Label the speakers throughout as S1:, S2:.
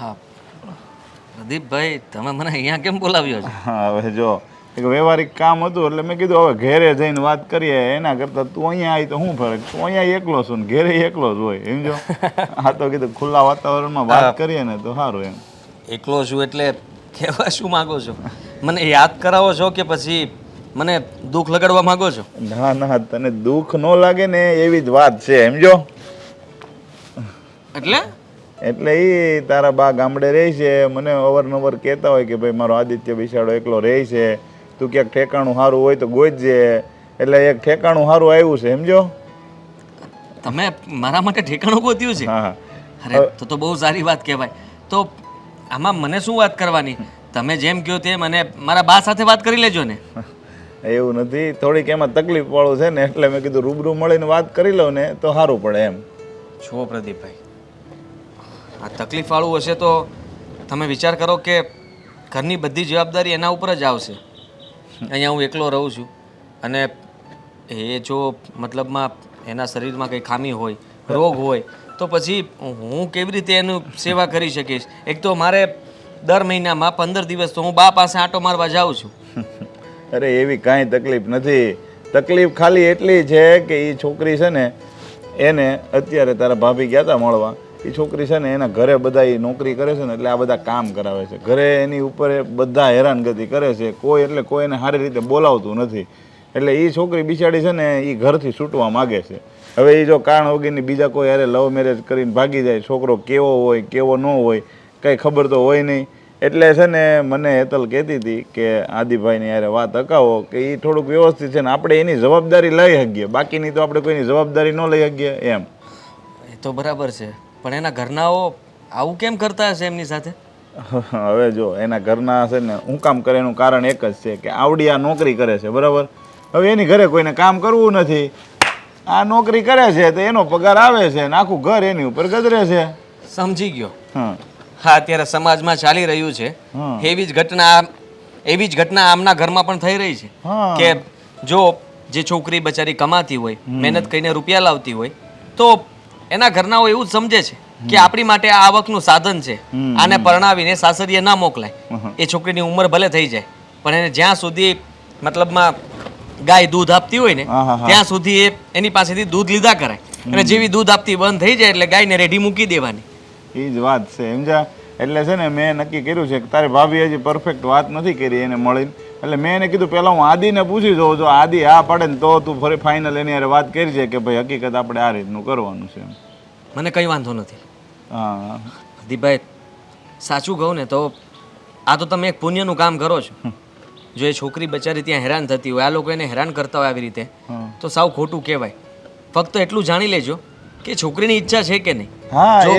S1: હા. પ્રદીપભાઈ તમે મને અહીંયા કેમ બોલાવ્યો છે?
S2: હા હવે જો એક વ્યવહારિક કામ હતું એટલે મેં કીધું હવે ઘેરે જઈને વાત કરીએ. એના કરતાં તું અહીંયા આવી તો શું ફરક? તું અહીંયા એકલો છું ને ઘેરે એકલો જ હોય સમજો આ તો કીધું ખુલ્લા વાતાવરણમાં વાત કરીએ ને તો સારું એમ.
S1: એકલો છું એટલે કહેવા શું માગો છો? મને યાદ કરાવો છો કે પછી મને દુઃખ લગાડવા માગો છો?
S2: ના ના તને દુઃખ ન લાગે ને એવી જ વાત છે સમજો
S1: એટલે?
S2: એટલે એ તારા બા ગામડે રહે છે. મને અવારનવાર કહેતા હોય કે ભાઈ મારો આદિત્ય બિસાડો એકલો રહે છે. તું ક્યાંક ઠેકાણું સારું હોય તો ગોતજે એટલે એક ઠેકાણું સારું આવ્યું છે સમજો?
S1: તમે મારા માટે ઠેકાણું ગોત્યું છે?
S2: હા
S1: અરે તો તો બહુ સારી વાત કહેવાય. તો આમાં મને શું વાત કરવાની? તમે જેમ કહો તેમ અને મારા બા સાથે વાત કરી લેજો ને.
S2: એવું નથી. થોડીક એમાં તકલીફ વાળું છે ને એટલે મેં કીધું રૂબરૂ મળીને વાત કરી લઉં ને તો સારું પડે એમ.
S1: છો પ્રદીપભાઈ. આ તકલીફવાળું હશે તો તમે વિચાર કરો કે ઘરની બધી જવાબદારી એના ઉપર જ આવશે. અહીંયા હું એકલો રહું છું. અને એ જો મતલબમાં એના શરીરમાં કંઈ ખામી હોય, રોગ હોય, તો પછી હું કેવી રીતે એનું સેવા કરી શકીશ? એક તો મારે દર મહિનામાં પંદર દિવસ તો હું બા પાસે આંટો મારવા જાઉં છું.
S2: અરે, એવી કાંઈ તકલીફ નથી. તકલીફ ખાલી એટલી છે કે એ છોકરી છે ને, એને અત્યારે તારા ભાભી ગયા હતા મળવા. એ છોકરી છે ને એના ઘરે બધા એ નોકરી કરે છે ને એટલે આ બધા કામ કરાવે છે. ઘરે એની ઉપર બધા હેરાનગતિ કરે છે. કોઈ એટલે કોઈ એને સારી રીતે બોલાવતું નથી. એટલે એ છોકરી બિચારી છે ને એ ઘરથી છૂટવા માગે છે. હવે એ જો કારણ વગરની બીજા કોઈ અરે લવ મેરેજ કરીને ભાગી જાય, છોકરો કેવો હોય, કેવો ન હોય, કંઈ ખબર તો હોય નહીં. એટલે છે ને મને હેતલ કહેતી હતી કે આદિભાઈની યારે વાત અકાવો કે એ થોડુંક વ્યવસ્થિત છે ને આપણે એની જવાબદારી લઈ શકીએ. બાકીની તો આપણે કોઈની જવાબદારી ન લઈ શકીએ એમ.
S1: એ તો બરાબર છે. પણ એના ઘરનાઓ આવું કેમ કરતા હશે એમની સાથે?
S2: હવે જો એના ઘરના છે ને હું કામ કરે એનું કારણ એક જ છે કે આવડી આ નોકરી કરે છે બરાબર? હવે એની ઘરે કોઈને કામ કરવું નથી. આ નોકરી કરે છે તો એનો પગાર આવે છે ને આખું ઘર એની ઉપર ગદરે છે.
S1: સમજી ગયો.
S2: હા.
S1: હા અત્યારે સમાજમાં ચાલી રહ્યું છે. એવી જ ઘટના એવી જ ઘટના આમના ઘરમાં પણ થઈ રહી છે. કે જો જે છોકરી બચારી કમાતી હોય મહેનત કરીને રૂપિયા લાવતી હોય તો એના ઘરનાઓ એવું જ સમજે છે કે આપણી માટે આ આવકનું સાધન છે. આને પરણાવીને સાસરીએ ના મોકલાય. એ છોકરીની ઉંમર ભલે થઈ જાય પણ એને જ્યાં સુધી મતલબમાં ગાય દૂધ આપતી હોય ને. ત્યાં સુધી એ એની પાસેથી દૂધ લીધા કરાય અને જેવી દૂધ આપતી બંધ થઈ જાય એટલે ગાયને રેડી મૂકી દેવાની.
S2: એ જ વાત છે સમજા એટલે છે ને મેં નક્કી કર્યું છે કે તારી ભાભી હજી પરફેક્ટ વાત નથી કરી એને મળીને એટલે મેં એને કીધું પહેલાં હું આદિને પૂછી જોઉં જો આદિ આ પડે ને તો તું ફરી ફાઇનલ એની હારે વાત કરી છે કે ભાઈ હકીકત આપણે આ રીતનું કરવાનું છે
S1: મને કંઈ વાંધો નથી.
S2: હા.
S1: દીપભાઈ સાચું કહું ને તો આ તો તમે એક પુણ્યનું કામ કરો છો. જો એ છોકરી બચારી ત્યાં હેરાન થતી હોય આ લોકો એને હેરાન કરતા હોય આવી રીતે તો સાવ ખોટું કહેવાય. ફક્ત એટલું જાણી લેજો કે છોકરીની ઈચ્છા છે કે નહીં. જો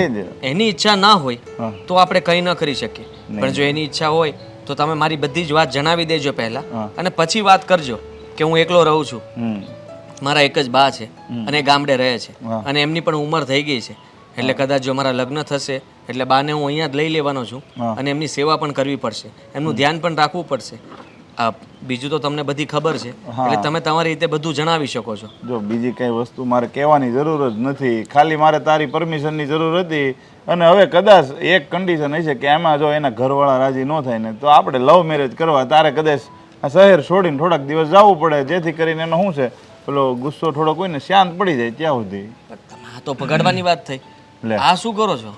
S1: એની ઈચ્છા ના હોય તો આપણે કંઈ ન કરી શકીએ. પણ જો એની ઈચ્છા હોય તો તમે મારી બધી જ વાત જણાવી દેજો પહેલા અને પછી વાત કરજો કે હું એકલો રહું છું. મારા એક જ બા છે અને ગામડે રહે છે. અને એમની પણ ઉંમર થઈ ગઈ છે. એટલે કદાચ જો મારા લગ્ન થશે એટલે બાને હું અહીંયા જ લઈ લેવાનો છું અને એમની સેવા પણ કરવી પડશે. એમનું ધ્યાન પણ રાખવું પડશે. આ બીજું તો તમને બધી ખબર છે. એટલે તમે તમારી રીતે બધું જણાવી શકો છો.
S2: જો બીજી કઈ વસ્તુ મારે કહેવાની જરૂર જ નથી. ખાલી મારે તારી પરમિશનની જરૂર હતી અને હવે કદાચ એક કન્ડિશન હશે કે એમાં જો એના ઘરવાળા રાજી ન થાય ને તો આપણે લવ મેરેજ કરવા તારે કદાચ આ શહેર છોડીને થોડાક દિવસ જવું પડે. જેથી કરીને એનો શું છે? પેલો ગુસ્સો થોડો કોઈને શાંત પડી જાય ત્યાં સુધી.
S1: તો પગાડવાની વાત થઈ. આ શું કરો છો?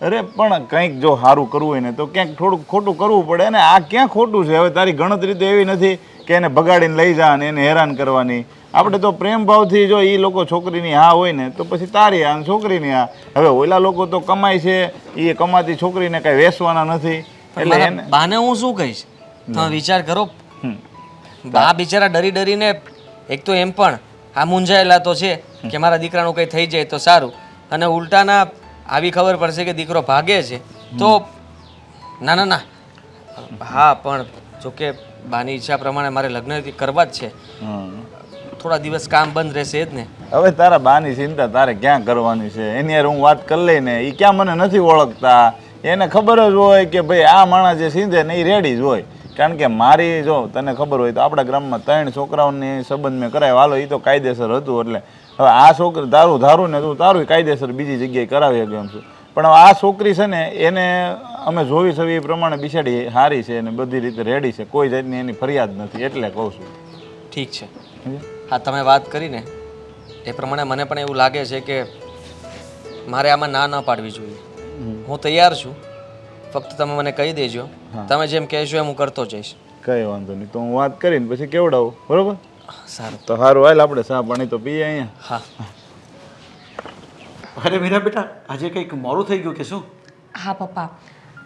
S2: અરે પણ કંઈક જો સારું કરવું હોય ને તો ક્યાંક થોડુંક ખોટું કરવું પડે ને આ ક્યાં ખોટું છે? હવે તારી ગણતરી તો એવી નથી કે એને બગાડીને લઈ જા અને એને હેરાન કરવાની. આપણે તો પ્રેમ ભાવથી જો એ લોકો છોકરીની હા હોય ને તો પછી તારી હા છોકરીની હા હવે ઓલા લોકો તો કમાય છે એ કમાતી છોકરીને કાંઈ વેસવાના નથી. એટલે એને
S1: બાને હું શું કહીશ? તમે વિચાર કરો. બા બિચારા ડરી ડરીને એક તો એમ પણ આ મૂંઝાયેલા તો છે કે મારા દીકરાનું કંઈ થઈ જાય તો સારું. અને ઉલટાના આવી ખબર પડશે કે દીકરો ભાગે છે તો ના ના ના. હા પણ જોકે બાની ઈચ્છા પ્રમાણે મારે લગ્ન કરવા જ છે. થોડા દિવસ કામ બંધ રહેશે જ ને.
S2: હવે તારા બાની ચિંતા તારે ક્યાં કરવાની છે? એની યાર હું વાત કરી લઈને એ ક્યાં મને નથી ઓળખતા? એને ખબર જ હોય કે ભાઈ આ માણસ જે સીધે ને એ રેડી જ હોય. કારણ કે મારી જો તને ખબર હોય તો આપણા ગ્રામમાં ત્રણ છોકરાઓની સંબંધ મેં કરાવ્યો હાલો એ તો કાયદેસર હતું એટલે હવે આ છોકરી તારું ધારું ને તું તારું કાયદેસર બીજી જગ્યાએ કરાવી શકે એમ છું. પણ આ છોકરી છે ને એને અમે જોવી છે એ પ્રમાણે બિસાડી સારી છે અને બધી રીતે રેડી છે. કોઈ જાતની એની ફરિયાદ નથી એટલે કહું છું.
S1: ઠીક છે. હા તમે વાત કરીને એ પ્રમાણે મને પણ એવું લાગે છે કે મારે આમાં ના ના પાડવી જોઈએ. હું તૈયાર છું. ફક્ત તમે મને કહી દેજો. તમે જેમ કહેશો એમ હું કરતો જઈશ.
S2: કઈ વાંધો નહીં. તો હું વાત કરીને પછી કેવડાવું? બરોબર?
S1: સારું.
S2: તો સારું હાલ આપણે ચા પાણી તો પીએ અહીંયા.
S1: હા.
S3: અરે મીરા બેટા આજે કંઈક મોડું થઈ ગયું કે શું?
S4: હા પપ્પા.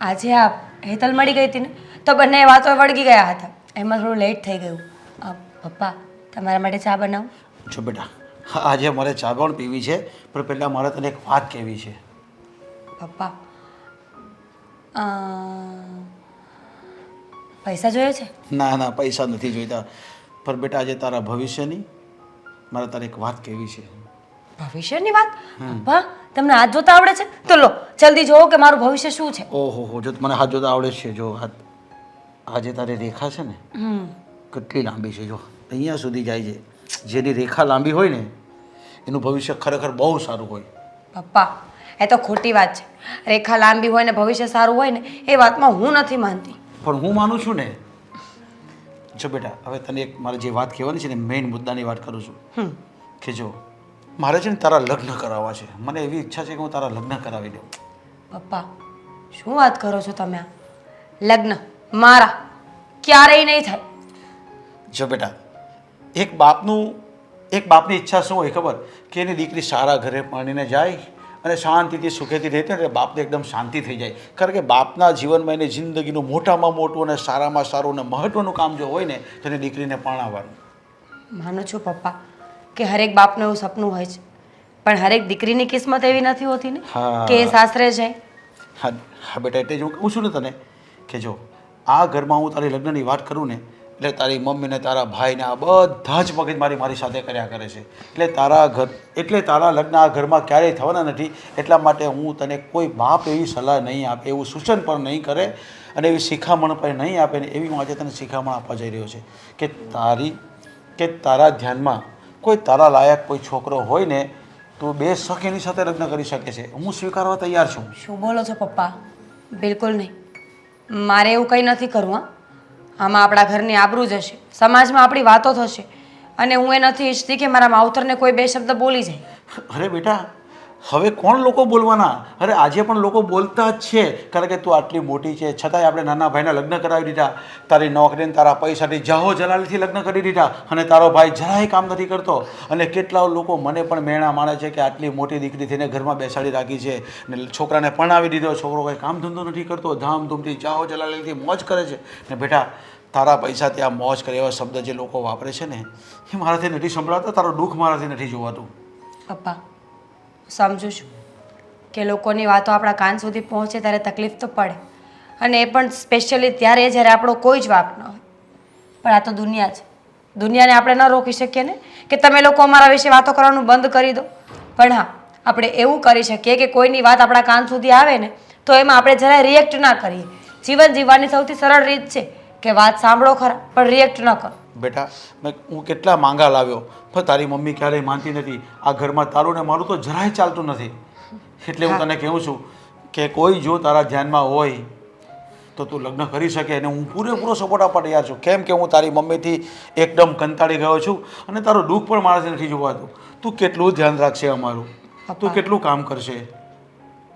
S4: આજે આ હેતલ મળી ગઈ હતી ને તો બંને વાતો વળગી ગયા હતા. એમાં થોડું લેટ થઈ ગયું. આ પપ્પા તમારા માટે ચા બનાવું?
S3: જો બેટા હા, આજે મારે ચા પણ પીવી છે? પણ પહેલાં મારે તને એક વાત કહેવી છે.
S4: પપ્પા પૈસા જોયો છે?
S3: ના ના પૈસા નથી જોઈતા. પણ બેટા આજે તારા ભવિષ્યની મારે તારે એક વાત કહેવી છે.
S4: ભવિષ્યની વાત? પપ્પા તમને હાથ જોતા આવડે છે? તો લો જલ્દી જોવો કે મારું ભવિષ્ય શું છે.
S3: ઓહો હો જો મને હાથ જોતા આવડે છે જો હાથ. આજે તારી રેખા છે ને કેટલી લાંબી છે જો. અહીંયા સુધી જાય છે. જેની રેખા લાંબી હોય ને એનું ભવિષ્ય ખરેખર બહુ સારું હોય.
S4: પપ્પા એ તો ખોટી વાત છે. રેખા લાંબી હોય ને ભવિષ્ય સારું હોય ને એ વાતમાં હું નથી માનતી.
S3: પણ હું માનું છું ને જો બેટા હવે તને એક મારે જે વાત કહેવાની છે ને મેઇન મુદ્દાની વાત કરું છું. કે જો મારે છે ને તારા લગ્ન કરાવવા છે. મને એવી ઈચ્છા છે કે હું તારા લગ્ન કરાવી દઉં.
S4: પપ્પા શું વાત કરો છો તમે લગ્ન મારા ક્યારેય નહીં થાય.
S3: જો બેટા એક બાપનું એક બાપની ઈચ્છા શું હોય ખબર? કે એની દીકરી સારા ઘરે પાણીને જાય અને શાંતિથી સુખેથી રહેતી અને બાપને એકદમ શાંતિ થઈ જાય. કારણ કે બાપના જીવનમાં એને જિંદગીનું મોટામાં મોટું અને સારામાં સારું અને મહત્ત્વનું કામ જો હોય ને તો એની દીકરીને પરણાવવાનું
S4: માનું છું પપ્પા કે હરેક બાપનું એવું સપનું હોય છે. પણ હરેક દીકરીની કિસ્મત એવી નથી હોતી ને? કે એ સાસરે જાય.
S3: હા હા બેટા એટલે જ હું કહું છું ને તને કે જો આ ઘરમાં હું તારી લગ્નની વાત કરું ને એટલે તારી મમ્મીને તારા ભાઈને આ બધા જ મગજમારી મારી સાથે કર્યા કરે છે. એટલે તારા ઘર, એટલે તારા લગ્ન આ ઘરમાં ક્યારેય થવાના નથી. એટલા માટે હું તને કોઈ બાપ એવી સલાહ નહીં આપે, એવું સૂચન પણ નહીં કરે અને એવી શિખામણ પણ નહીં આપે ને એવી હું આજે તને શિખામણ આપવા જઈ રહ્યો છે. કે તારી, કે તારા ધ્યાનમાં કોઈ તારા લાયક કોઈ છોકરો હોય ને, તો બે શક એની સાથે લગ્ન કરી શકે છે. હું સ્વીકારવા તૈયાર છું.
S4: શું બોલો છો પપ્પા? બિલકુલ નહીં. મારે એવું કંઈ નથી કરવું આમાં આપણા ઘરની આબરૂ જશે સમાજમાં આપણી વાતો થશે. અને હું એ નથી ઈચ્છતી કે મારા માવતરને કોઈ બે શબ્દ બોલી જાય.
S3: અરે બેટા હવે કોણ લોકો બોલવાના? અરે આજે પણ લોકો બોલતા જ છે. કારણ કે તું આટલી મોટી છે, છતાંય આપણે નાના ભાઈના લગ્ન કરાવી દીધા. તારી નોકરીને તારા પૈસાથી જાહો જલાલીથી લગ્ન કરી દીધા. અને તારો ભાઈ જરાય કામ નથી કરતો. અને કેટલા લોકો મને પણ મેણા માણે છે કે આટલી મોટી દીકરી થઈને ઘરમાં બેસાડી રાખી છે. ને છોકરાને પરણાવી દીધો. છોકરો કંઈ કામ ધંધો નથી કરતો. ધામધૂમથી જાહો જલાલીથી મોજ કરે છે. ને બેટા, તારા પૈસાથી આ મોજ કરે એવા શબ્દ જે લોકો વાપરે છે ને, એ મારાથી નથી સંભળાતા. તારો દુઃખ મારાથી નથી જોવાતું.
S4: પપ્પા સમજુ છું કે લોકોની વાતો આપણા કાન સુધી પહોંચે ત્યારે તકલીફ તો પડે. અને એ પણ સ્પેશિયલી ત્યારે જ્યારે આપણો કોઈ જ વાક ન હોય. પણ આ તો દુનિયા છે. દુનિયાને આપણે ન રોકી શકીએ ને? કે તમે લોકો અમારા વિશે વાતો કરવાનું બંધ કરી દો. પણ હા, આપણે એવું કરી શકીએ કે કોઈની વાત આપણા કાન સુધી આવે ને, તો એમાં આપણે જરાય રિએક્ટ ના કરીએ. જીવન જીવવાની સૌથી સરળ રીત છે કે વાત સાંભળો ખરા, પણ રિએક્ટ ન કરો.
S3: બેટા મેં હું કેટલા માંગા લાવ્યો. પણ તારી મમ્મી ક્યારેય માનતી નથી. આ ઘરમાં તારું ને મારું તો જરાય ચાલતું નથી. એટલે હું તને કહું છું કે કોઈ જો તારા ધ્યાનમાં હોય તો તું લગ્ન કરી શકે અને હું પૂરેપૂરો સપોર્ટ આપવા તૈયાર છું. કેમ કે હું તારી મમ્મીથી એકદમ કંટાળી ગયો છું અને તારું દુઃખ પણ મારાથી નથી જોવાતું. તું કેટલું ધ્યાન રાખશે અમારું? તું કેટલું કામ કરશે?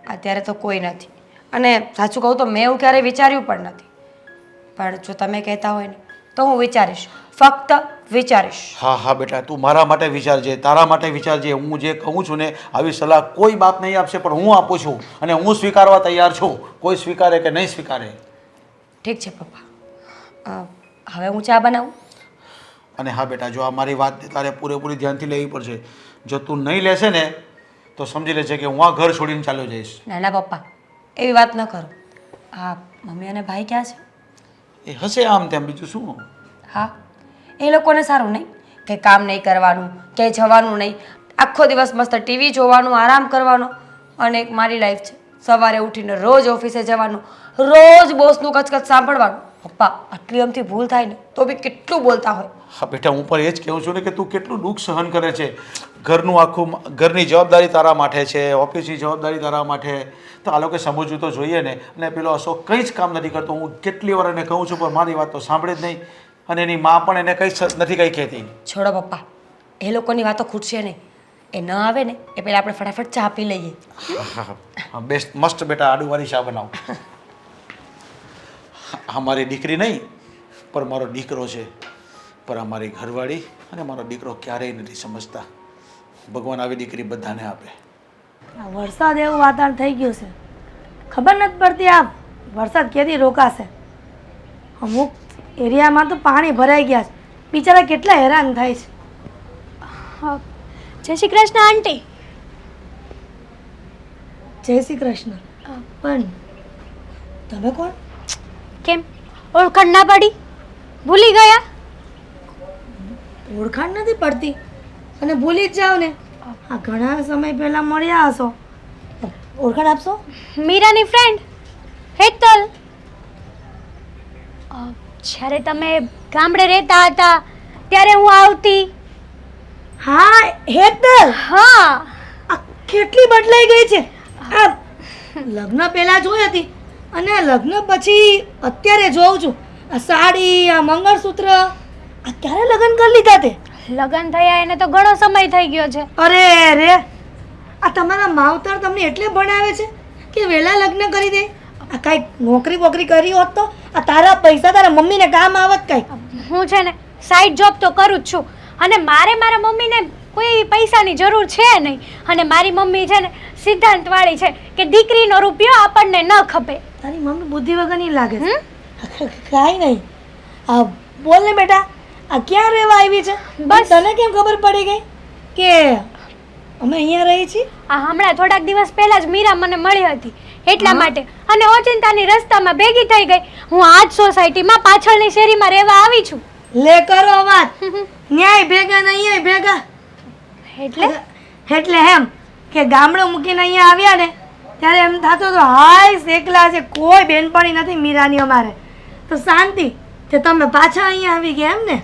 S4: અત્યારે તો કોઈ નથી. અને સાચું કહું તો મેં એવું ક્યારેય વિચાર્યું પણ નથી. પણ જો તમે કહેતા હોય ને તો હું વિચારીશ. ફક્ત વિચારીશ.
S3: હા હા બેટા તું મારા માટે વિચારજે તારા માટે વિચારજે. હું જે કહું છું ને આવી સલાહ કોઈ બાપ નહીં આપશે પણ હું આપું છું અને હું સ્વીકારવા તૈયાર છું. કોઈ સ્વીકારે કે નહીં સ્વીકારે?
S4: ઠીક છે પપ્પા. હવે હું ચા બનાવું?
S3: અને હા બેટા જો આ મારી વાત તારે પૂરેપૂરી ધ્યાનથી લેવી પડશે. જો તું નહીં લેશે ને તો સમજી લેજે કે હું આ ઘર છોડીને ચાલ્યો જઈશ.
S4: ના ના પપ્પા એવી વાત ન કરો. હા મમ્મી અને ભાઈ ક્યાં છે?
S3: એ હશે આમ તેમ બીજું શું?
S4: હા. એ લોકોને સારું નહીં. કે કામ નહીં કરવાનું ક્યાંય જવાનું નહીં. આખો દિવસ મસ્ત ટીવી જોવાનું, આરામ કરવાનો. અને એક મારી લાઈફ છે. સવારે ઉઠીને રોજ ઓફિસે જવાનું. રોજ બોસનું કચકચ સાંભળવાનું. પપ્પા, આટલી આમથી ભૂલ થાય ને, તો બી કેટલું બોલતા હોય.
S3: હા, બેટા, હું પણ એ જ કહું છું ને કે તું કેટલું દુઃખ સહન કરે છે. ઘરનું આખું, ઘરની જવાબદારી તારા માટે છે, ઓફિસની જવાબદારી તારા માટે તો આ લોકો સમજવું તો જોઈએ ને. અને પેલો અશોક કંઈ જ કામ નથી કરતો. હું કેટલી વાર એને કહું છું, પણ મારી વાત તો સાંભળે જ નહીં. અને એની મા પણ એને કંઈ નથી કંઈ કહેતી.
S4: છોડો પપ્પા એ લોકોની વાતો ખૂટશે નહીં. એ ન આવે ને એ પહેલાં આપણે ફટાફટ ચા પી લઈએ.
S3: હા બેસ્ટ મસ્ત બેટા આડુવાળી ચા બનાવ. અમારી મારી દીકરી નહીં પણ મારો દીકરો છે. પણ અમારી ઘરવાળી અને મારો દીકરો ક્યારેય નથી સમજતા. ભગવાન આવી દીકરી બધાને આપે.
S5: આ વરસાદ એવું વાતાવરણ થઈ ગયું છે. ખબર નથી પડતી આ વરસાદ ક્યાંથી રોકાશે? અમુક એરિયામાં તો પાણી ભરાઈ ગયા છે. બિચારા કેટલા હેરાન થાય છે.
S6: જય શ્રી કૃષ્ણ આંટી.
S5: જય શ્રી કૃષ્ણ. પણ તમે કોણ?
S6: કેમ? ઓળખાણ ના પડી? ભૂલી ગયા?
S5: ઓળખાણ નથી પડતી. અને ભૂલી જ જાવ ને. આ ઘણા સમય પહેલાં મળ્યા હશો. ઓળખાણ આપશો?
S6: મીરાની ફ્રેન્ડ હેતલ. જ્યારે તમે ગામડે રહેતા હતા ત્યારે હું આવતી.
S5: હા હેતલ
S6: હા.
S5: આ કેટલી બદલાઈ ગઈ છે. આ લગ્ન પહેલા જોઈ હતી અને લગ્ન પછી અત્યારે જોઉં છું. આ સાડી આ મંગળસૂત્ર આ ક્યારે લગ્ન કરી લીધા તે?
S6: લગ્ન થયા એને તો ઘણો સમય થઈ ગયો છે.
S5: અરે રે આ તમારા માવતર તમને એટલે ભણાવે છે કે વહેલા લગ્ન કરી દે? આ કાંઈક નોકરી બોકરી કરી હોત તો? આ તારા પૈસા તારા મમ્મીને કામ આવત કાંઈક
S6: હું છે ને સાઈડ જોબ તો કરું જ છું. અને મારે મારા મમ્મીને કોઈ પૈસાની જરૂર છે નહીં. અને મારી મમ્મી છે ને સિદ્ધાંતવાળી છે કે દીકરીનો રૂપિયો આપણને ન ખપે.
S5: તારી મમ્મી બુદ્ધિ વગરની લાગે છે. કાંઈ નહીં. આ બોલ ને બેટા આ ક્યાં રહેવા આવી છે?
S6: બસ.
S5: તને કેમ ખબર પડી ગઈ કે અમે અહીંયા રહી છીએ?
S6: આ હમણાં થોડાક દિવસ પહેલા જ મીરા મને મળી હતી. એટલા માટે. અને ઓચિંતાની રસ્તામાં ભેગી થઈ ગઈ. હું આજ સોસાયટીમાં પાછળની શેરીમાં રહેવા આવી છું.
S5: લે કરો વાત. ન્યાય ભેગા ને અહીંયા ભેગા.
S6: એટલે?
S5: એટલે એમ કે ગામડું મૂકીને અહીંયા આવ્યા ને ત્યારે એમ થતું તો હાય એકલા છે. કોઈ બેનપણી નથી મીરાની અમારે. તો શાંતિ તે તમે પાછા અહીંયા આવી ગયા એમ ને?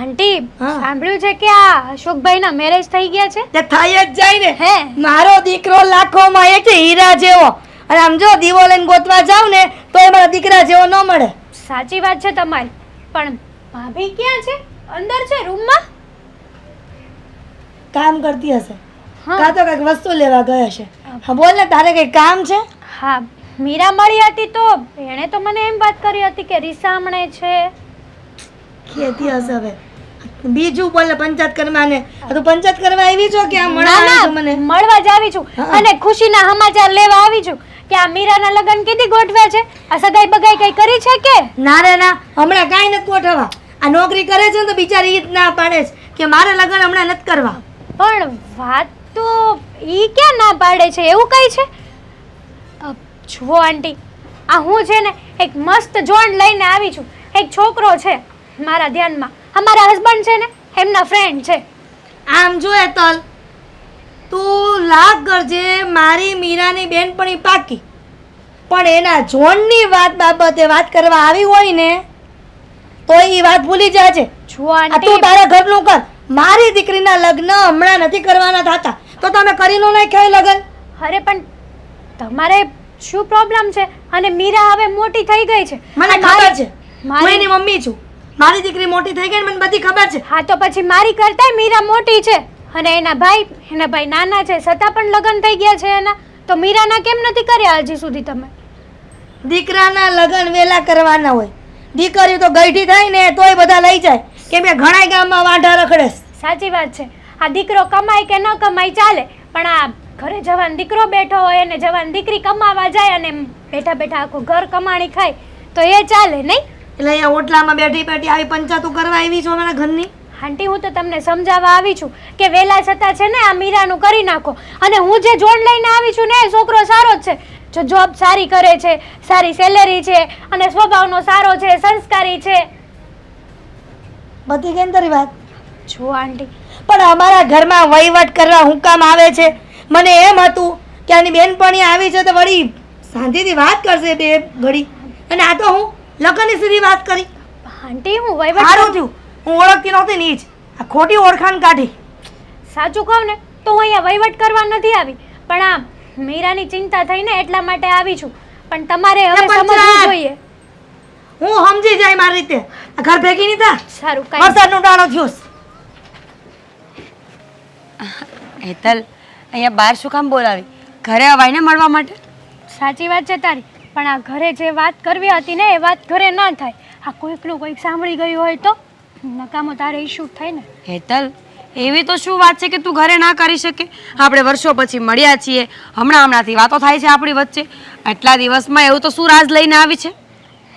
S6: આંટી સાંભળ્યું છે કે આ અશોકભાઈના મેરેજ થઈ ગયા છે?
S5: તે થઈ જ જાય ને.
S6: હે.
S5: મારો દીકરો લાખોમાં એક હીરા જેવો. અને આમ જો દીવો લઈને ગોતવા જાવ ને તો એ મારા દીકરા જેવો ન મળે.
S6: સાચી વાત છે તમારી પણ ભાભી ક્યાં છે? અંદર છે રૂમમાં?
S5: કામ કરતી હશે. કાં તો કંઈક વસ્તુ લેવા ગઈ હશે. હા બોલ ને તારે કંઈ કામ છે?
S6: હા મીરા મળી હતી તો એણે તો મને એમ વાત કરી હતી કે રીસામણે છે.
S5: કેતી હશે હવે. બીજું બોલ પંચાયત કરવા ને. તું પંચાયત કરવા આવી છો કે આ મળવા મને?
S6: મળવા જ આવી છું. અને ખુશીના સમાચાર લેવા આવી છું. કે આ મીરાના લગ્ન કીધી ગોઠવ્યા છે? આ સગાઈ બગાઈ કઈ કરી છે કે?
S5: ના રે ના. હમણાં કાંઈ નથી ગોઠવવા. આ નોકરી કરે છે ને તો બિચારી ઈ જ ના પાડે છે કે મારે લગ્ન હમણાં નથી કરવા.
S6: પણ વાત તો ઈ ક્યાં ના પાડે છે? એવું કઈ છે? જુઓ આંટી. આ હું છે ને એક મસ્ત જોડ લઈને આવી છું. એક છોકરો છે મારા ધ્યાનમાં. અમારા હસબન્ડ છે ને એમના ફ્રેન્ડ છે.
S5: આમ જોઈએ તલ. તું લાગ કરજે મારી મીરાની બેનપણી પાકી. પણ એના જોનની વાત બાબતે વાત કરવા આવી હોય ને તો એ વાત ભૂલી જાજે. તું તારા ઘરનું કર. મારી દીકરીના લગ્ન હમણાં નથી કરવાના થતા. તો તમે કરી લો નહીં એ લગ્ન?
S6: અરે પણ તમારે શું પ્રોબ્લેમ છે? અને મીરા હવે મોટી થઈ ગઈ છે.
S5: મને ખબર છે. હું એની મમ્મી છું. મારી દીકરી મોટી થઈ ગઈ મને બધી ખબર છે.
S6: હા તો પછી મારી કરતા મીરા મોટી છે. અને એના ભાઈ એના ભાઈ નાના છે છતાં પણ લગ્ન થઈ ગયા છે એના. તો મીરાના કેમ નથી કર્યા હજી સુધી તમે?
S5: દીકરાના લગ્ન વેલા કરવાના હોય. દીકરીઓ તો ગઈઠી થાય ને તોય બધા લઈ જાય. કેમ કે ઘણા ગામમાં વાંઢા રખડે
S6: સાચી વાત છે. આ દીકરો કમાય કે ન કમાય ચાલે પણ આ ઘરે જવાન દીકરો બેઠો હોય અને જવાન દીકરી કમાવા જાય અને બેઠા બેઠા આખું ઘર કમાણી ખાય તો એ ચાલે નહીં?
S5: એટલે અહીંયા ઓટલામાં બેઠી બેઠી આવી પંચાતું કરવા આવી છો અમારા ઘરની?
S6: આંટી હું તો તમને સમજાવવા આવી છું કે વેલા છતાં છે ને આ મીરાનું કરી નાખો. અને હું જે જોડ લઈને આવી છું ને એ છોકરો સારો જ છે. જો જોબ સારી કરે છે સારી સેલેરી છે અને સ્વભાવનો સારો છે સંસ્કારી છે.
S5: બધી કેમ તારી વાત.
S6: જો આંટી.
S5: પણ અમારા ઘરમાં વહીવટ કરવા હું કામ આવે છે? મને એમ હતું કે આની બેનપણી આવી છે તો વળી શાંતિથી વાત કરશે બે ઘડી. અને આ તો હું લગ્નની સીધી વાત કરી.
S6: આંટી હું વહીવટ
S5: સારું થયું. હું ઓળખતી નહોતી ને જ. આ ખોટી ઓળખાણ કાઢી.
S6: સાચું કહું ને તો હું અહીંયા વહીવટ કરવા નથી આવી. પણ આ મીરાની ચિંતા થઈને એટલા માટે આવી છું. પણ તમારે હવે સમજવું જોઈએ.
S5: હું સમજી જાય મારી રીતે. આ ઘર ભેગી નહીં થા.
S6: સારું કાંઈ
S5: વરસાદનો ટાણો થયો
S4: હેતલ અહીંયા બહાર શું કામ બોલાવી? ઘરે અવાઈને મળવા માટે?
S6: સાચી વાત છે તારી. પણ આ ઘરે જે વાત કરવી હતી ને એ વાત ઘરે ના થાય. આ કોઈકનું કોઈક સાંભળી ગયું હોય તો? નકામો તારે ઇશ્યુ થાય ને.
S4: હેતલ એવી તો શું વાત છે કે તું ઘરે ના કરી શકે? આપણે વર્ષો પછી મળ્યા છીએ. હમણાં હમણાંથી વાતો થાય છે આપણી વચ્ચે. આટલા દિવસમાં એવું તો શું રાજ લઈને આવી છે?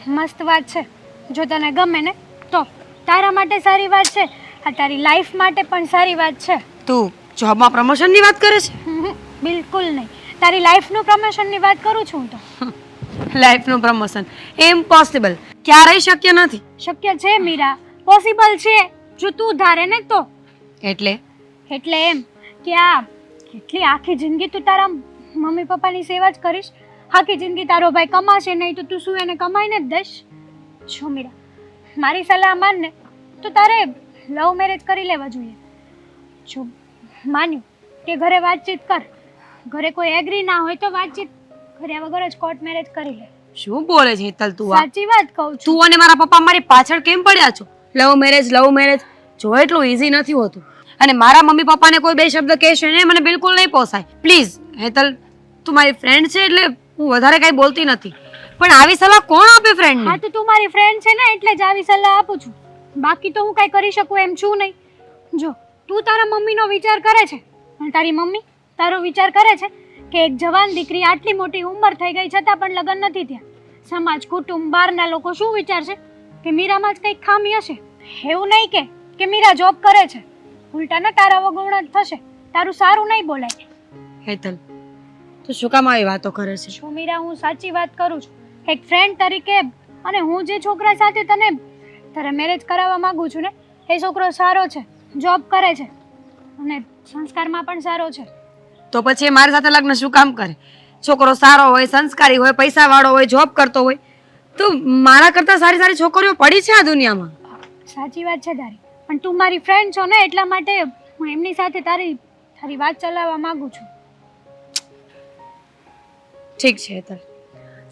S6: મસ્ત વાત છે. જો તને ગમે ને તો તારા માટે સારી વાત છે. આ તારી લાઈફ માટે પણ સારી વાત છે.
S4: તું જોબમાં પ્રમોશનની વાત કરે છે?
S6: બિલકુલ નહીં. તારી લાઈફનું પ્રમોશનની વાત કરું છું તો.
S4: લાઈફનું પ્રમોશન ઇમ્પોસિબલ ક્યારેય શક્ય નથી.
S6: શક્ય છે મીરા. પોસિબલ છે? જો તું ધારે ને તો.
S4: એટલે?
S6: એટલે એમ કે આ કેટલી આખી જિંદગી તું તારા મમ્મી પપ્પાની સેવા જ કરીશ. આખી જિંદગી તારો ભાઈ કમાશે નહીં તો તું શું એને કમાઈને જ દઈશ? જો મીરા મારી સલાહ માન ને તો તારે લવ મેરેજ કરી લેવા જોઈએ. જો માન્યું કે ઘરે વાતચીત કર. ઘરે કોઈ એગ્રી ના હોય તો વાતચીત કર્યા વગર જ કોર્ટ મેરેજ કરી લે.
S4: શું બોલે છે હેતલ તું
S6: સાચી વાત કહું છું.
S4: તું અને મારા પપ્પા મારી પાછળ કેમ પડ્યા છો? લવ મેરેજ લવ મેરેજ જો એટલું ઇઝી નથી હોતું. અને મારા મમ્મી પપ્પાને કોઈ બે શબ્દ કહેશે ને મને બિલકુલ નહીં પોસાય. પ્લીઝ હેતલ, તું મારી ફ્રેન્ડ છે એટલે હું વધારે કાંઈ બોલતી નથી. પણ આવી સલાહ કોણ આપે ફ્રેન્ડ
S6: હા, તો તું મારી ફ્રેન્ડ છે ને, એટલે જ આવી સલાહ આપું છું. બાકી તો હું કાંઈ કરી શકું એમ છું નહીં. જો, તું તારા મમ્મીનો વિચાર કરે છે. અને તારી મમ્મી તારો વિચાર કરે છે કે એક જવાન દીકરી આટલી મોટી ઉંમર થઈ ગઈ છતાં પણ લગ્ન નથી થયા. સમાજ, કુટુંબ બહારના લોકો શું વિચારશે? કે મીરામાં જ કંઈક ખામી હશે? એવું નહીં કે કે મીરા જોબ કરે છે. ઉલટાના તારા વગુણ જ થશે. તારું સારું નહીં બોલાય.
S4: હેતલ તું શું કામ આવી વાતો કરે છે?
S6: શું મીરા હું સાચી વાત કરું છું? એક ફ્રેન્ડ તરીકે અને હું જે છોકરા સાથે તને તારે મેરેજ કરાવવા માંગુ છું ને એ છોકરો સારો છે જોબ કરે છે. અને સંસ્કારમાં પણ સારો છે.
S4: તો પછી મારી સાથે લગ્ન શું કામ કરે? છોકરો સારો હોય સંસ્કારી હોય પૈસાવાળો હોય જોબ કરતો હોય તો મારા કરતાં સારી સારી છોકરીઓ પડી છે આ દુનિયામાં?
S6: સાચી વાત છે તારી. પણ તું મારી ફ્રેન્ડ છો ને એટલા માટે હું એમની સાથે તારી તારી વાત ચલાવવા માંગુ છું.
S4: ઠીક છે હેતલ.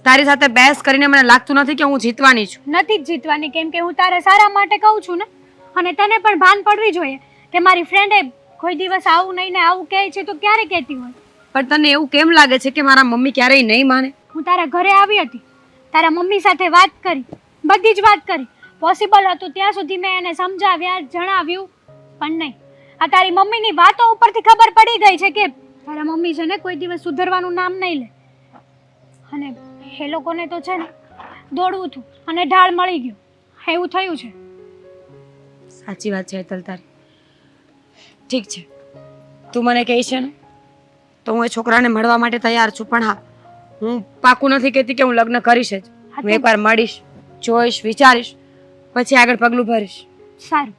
S4: તારી સાથે બહેસ કરીને મને લાગતું નથી કે હું જીતવાની છું.
S6: નથી જ જીતવાની કેમ કે હું તારા સારા માટે કહું છું ને. અને તને પણ ભાન પડવી જોઈએ કે મારી ફ્રેન્ડે કોઈ દિવસ આવું નહીં ને આવું કહે છે તો ક્યારે કહેતી હોય?
S4: પણ તને એવું કેમ લાગે છે કે મારા મમ્મી ક્યારેય નહીં માને?
S6: હું તારા ઘરે આવી હતી. તારા મમ્મી સાથે વાત કરી, બધી જ વાત કરી. પોસિબલ હતું ત્યાં સુધી મેં એને સમજાવ્યા, જણાવ્યું, પણ નહીં. આ તારી મમ્મીની વાતો ઉપરથી ખબર પડી ગઈ છે કે તારા મમ્મી છે ને કોઈ દિવસ સુધરવાનું નામ નહીં લે. અને એ લોકોને તો છે ને દોડવું હતું અને ઢાળ મળી ગયો. એવું થયું છે.
S4: સાચી વાત છે હેતલ તારી. ઠીક છે. તું મને કહે છે ને, તો હું એ છોકરાને મળવા માટે તૈયાર છું, પણ હા હું પાકું નથી કહેતી કે હું લગ્ન કરીશ જ. હું એકવાર મળીશ જોઈશ વિચારીશ પછી આગળ પગલું ભરીશ.
S6: સારું.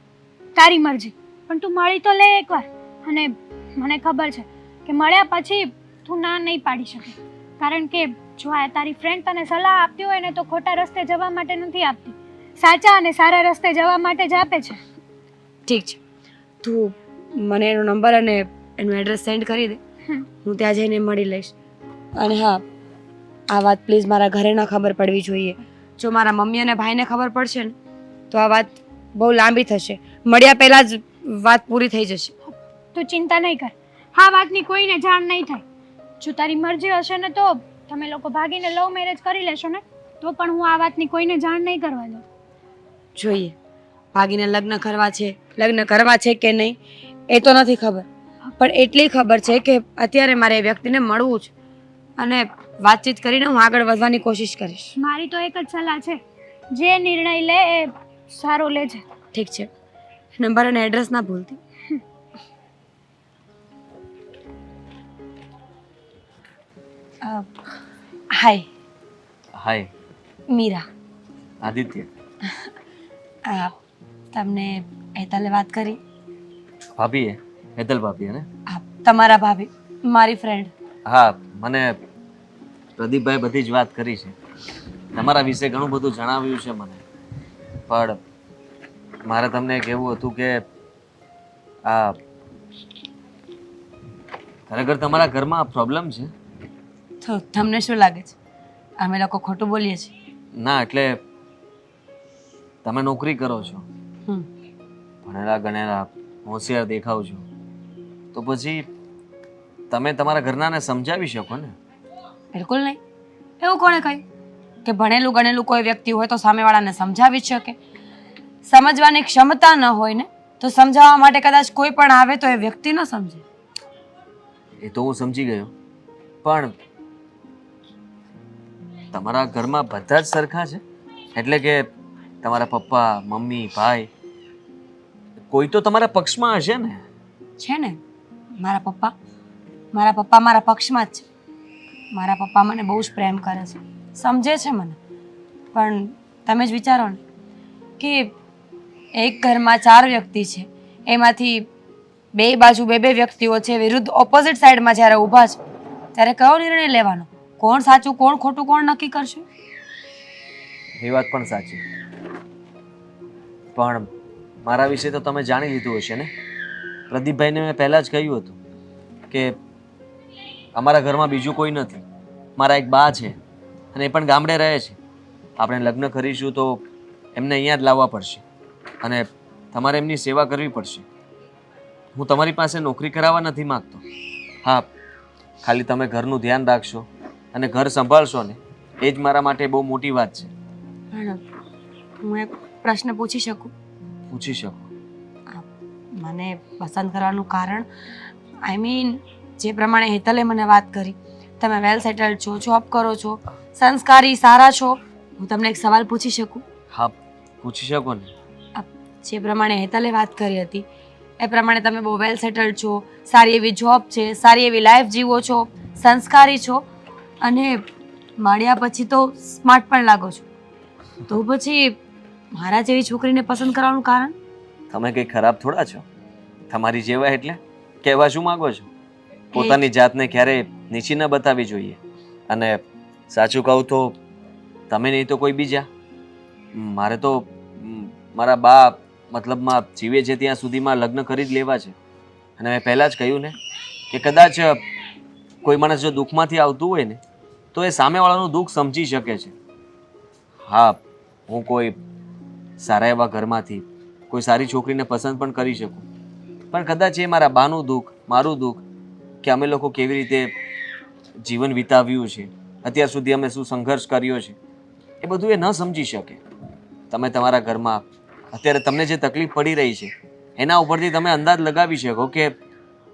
S6: તારી મરજી. પણ તું મળી તો લે એકવાર. અને મને ખબર છે કે મળ્યા પછી તું ના નહીં પાડી શકે. કારણ કે જો આ તારી ફ્રેન્ડ તને સલાહ આપતી હોય ને તો ખોટા રસ્તે જવા માટે નથી આપતી. સાચા અને સારા રસ્તે જવા માટે જ આપે છે.
S4: ઠીક છે. તું મને એનો નંબર અને એનું એડ્રેસ સેન્ડ કરી દે. હું ત્યાં જઈને મળી લઈશ. અને હા આ વાત પ્લીઝ મારા ઘરે ન ખબર પડવી જોઈએ. જો મારા મમ્મી અને ભાઈને ખબર પડશે ને તો આ વાત બહુ લાંબી થશે. મળ્યા પહેલાં જ વાત પૂરી થઈ જશે.
S6: તું ચિંતા નહીં કર. હા વાતની કોઈને જાણ નહીં થાય. જો તારી મરજી હશે ને તો તમે લોકો ભાગીને લવ મેરેજ કરી લેશો ને તો પણ હું આ વાતની કોઈને જાણ નહીં કરવા દઉં.
S4: જોઈએ ભાગીને લગ્ન કરવા છે લગ્ન કરવા છે કે નહીં એ તો નથી ખબર. પણ એટલી ખબર છે કે અત્યારે મારે એ વ્યક્તિને મળવું છે અને વાતચીત કરીને હું આગળ વધવાની કોશિશ કરીશ.
S6: મારી તો એક જ સલાહ છે. જે નિર્ણય લે એ સારો છે.
S4: ઠીક છે. નંબર અને એડ્રેસ ના ભૂલતી. હાય.
S1: હાય.
S4: મીરા.
S1: આદિત્ય.
S4: આ તમને હેતલે વાત કરી?
S1: ભાભીએ. હેતલ ભાભી ને?
S4: તમારા ભાભી. મારી ફ્રેન્ડ
S1: હા મને પ્રદીપભાઈ બધી જ વાત કરી છે. તમારા વિશે ઘણું બધું જણાવ્યું છે મને. પણ મારે તમને કહેવું હતું કે આ ખરેખર તમારા ઘરમાં પ્રોબ્લેમ છે?
S4: તો તમને શું લાગે છે? અમે લોકો ખોટું બોલીએ છીએ.
S1: ના એટલે તમે નોકરી કરો છો. ભણેલા ગણેલા હોશિયાર દેખાવ છો. તો પછી તમે તમારા ઘરનાને સમજાવી શકો ને?
S4: બિલકુલ નહીં. એવું કોણે કહ્યું? કે ભણેલું ગણેલું કોઈ વ્યક્તિ હોય તો સામેવાળાને સમજાવી શકે. સમજવાની ક્ષમતા ન હોય ને તો સમજાવવા માટે કદાચ કોઈ પણ આવે તો એ વ્યક્તિ ન સમજે.
S1: એ તો હું સમજી ગયો. પણ તમારા ઘરમાં બધા જ સરખા છે? એટલે કે તમારા પપ્પા મમ્મી ભાઈ કોઈ તો તમારા પક્ષમાં હશે ને?
S4: છે ને? મારા પપ્પા? મારા પપ્પા મારા પક્ષમાં જ છે. મારા પપ્પા મને બહુ જ પ્રેમ કરે છે. સમજે છે મને. પણ તમે જ વિચારો ને કે એક ઘરમાં ચાર વ્યક્તિ છે. એમાંથી બે બાજુ બે બે વ્યક્તિઓ છે, વિરુદ્ધ ઓપોઝિટ સાઈડમાં જ્યારે ઊભા છે, ત્યારે કયો નિર્ણય લેવાનો? કોણ સાચું, કોણ ખોટું, કોણ નક્કી કરશે?
S1: એ વાત પણ સાચી. પણ મારા વિશે તો તમે જાણી લીધું હશે ને? પ્રદીપભાઈને મેં પહેલાં જ કહ્યું હતું કે અમારા ઘરમાં બીજું કોઈ નથી. મારા એક બા છે અને એ પણ ગામડે રહે છે. આપણે લગ્ન કરીશું તો એમને અહીંયા જ લાવવા પડશે અને તમારે એમની સેવા કરવી પડશે. હું તમારી પાસે નોકરી કરાવવા નથી માગતો. હા ખાલી તમે ઘરનું ધ્યાન રાખશો અને ઘર સંભાળશો ને એ જ મારા માટે બહુ મોટી વાત છે.
S4: હું એક પ્રશ્ન પૂછી શકું?
S1: પૂછી શકો.
S4: મને પસંદ કરવાનું કારણ આઈ મીન જે પ્રમાણે હેતલે મને વાત કરી. તમે વેલ સેટલ્ડ છો જોબ કરો છો સંસ્કારી સારા છો. હું તમને એક સવાલ પૂછી શકું?
S1: હા પૂછી શકો ને.
S4: જે પ્રમાણે હેતલે વાત કરી હતી એ પ્રમાણે તમે બહુ વેલ સેટલ્ડ છો સારી એવી જોબ છે સારી એવી લાઈફ જીવો છો સંસ્કારી છો અને મળ્યા પછી તો સ્માર્ટ પણ લાગો છો. તો પછી મારા જેવી છોકરીને પસંદ કરવાનું કારણ?
S1: તમે કંઈ ખરાબ થોડા છો? તમારી જેવા એટલે? કહેવા શું માગો છો? પોતાની જાતને ક્યારેય નીચી ન બતાવવી જોઈએ. અને સાચું કહું તો તમે નહીં તો કોઈ બીજા. મારે તો મારા બા મતલબમાં જીવે છે ત્યાં સુધીમાં લગ્ન કરી જ લેવા છે. અને મેં પહેલાં જ કહ્યું ને કે કદાચ કોઈ માણસ જો દુઃખમાંથી આવતું હોય ને, તો એ સામેવાળાનું દુઃખ સમજી શકે છે. હા, હું કોઈ સારા એવા ઘરમાંથી કોઈ સારી છોકરીને પસંદ પણ કરી શકું. પણ કદાચ એ મારા બાનું દુઃખ, મારું દુઃખ કે અમે લોકો કેવી રીતે જીવન વિતાવ્યું છે, અત્યાર સુધી અમે શું સંઘર્ષ કર્યો છે, એ બધું એ ન સમજી શકે. તમે તમારા ઘરમાં, અત્યારે તમને જે તકલીફ પડી રહી છે, એના ઉપરથી તમે અંદાજ લગાવી શકો કે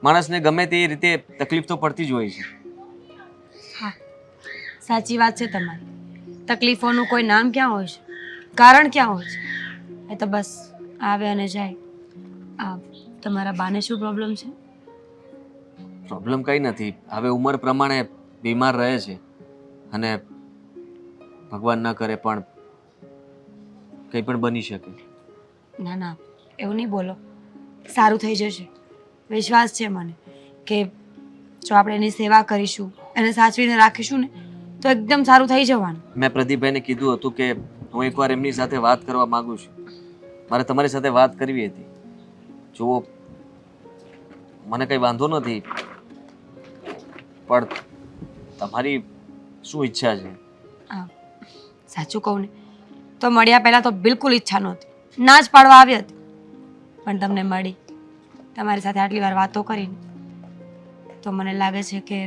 S1: માણસને ગમે તે રીતે તકલીફ તો પડતી જ હોય છે.
S4: હા, સાચી વાત છે તમારી. તકલીફોનું કોઈ નામ ક્યાં હોય છે? કારણ ક્યાં હોય છે? એ તો બસ આવે અને જાય. આ, તમારા બાને શું પ્રોબ્લેમ છે?
S1: પ્રોબ્લેમ કંઈ નથી. હવે ઉંમર પ્રમાણે બીમાર રહે છે. અને ભગવાન ન કરે પણ કંઈ પણ બની શકે.
S4: ના ના એવું નહીં બોલો. સારું થઈ જશે. વિશ્વાસ છે મને કે જો આપણે એની સેવા કરીશું એને સાચવીને રાખીશું ને તો એકદમ સારું થઈ જવાનું.
S1: મેં પ્રદીપભાઈને કીધું હતું કે હું એકવાર એમની સાથે વાત કરવા માંગુ છું. મારે તમારી સાથે વાત કરવી હતી. જુઓ મને કંઈ વાંધો નથી. પણ તમારી શું ઈચ્છા છે?
S4: સાચું કહું ને તો મળ્યા પહેલાં તો બિલકુલ ઈચ્છા નહોતી. ના જ પાડવા આવી હતી. પણ તમને મળી તમારી સાથે આટલી વાર વાતો કરીને તો મને લાગે છે કે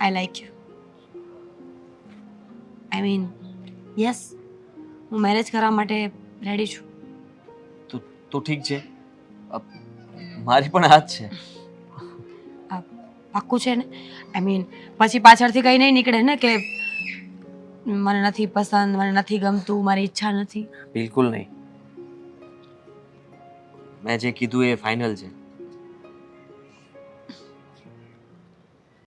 S4: I like you I mean yes હું મેરેજ કરવા માટે રેડી છું.
S1: તો તો ઠીક છે. મારી પણ હાથ છે.
S4: પાક્કું છે ને? આઈ મીન પછી પાછળથી કંઈ નહીં નીકળે ને કે મને નથી પસંદ, મને નથી ગમતું, મારી ઈચ્છા નથી.
S1: બિલકુલ નહીં. મેં જે કીધું એ ફાઇનલ છે.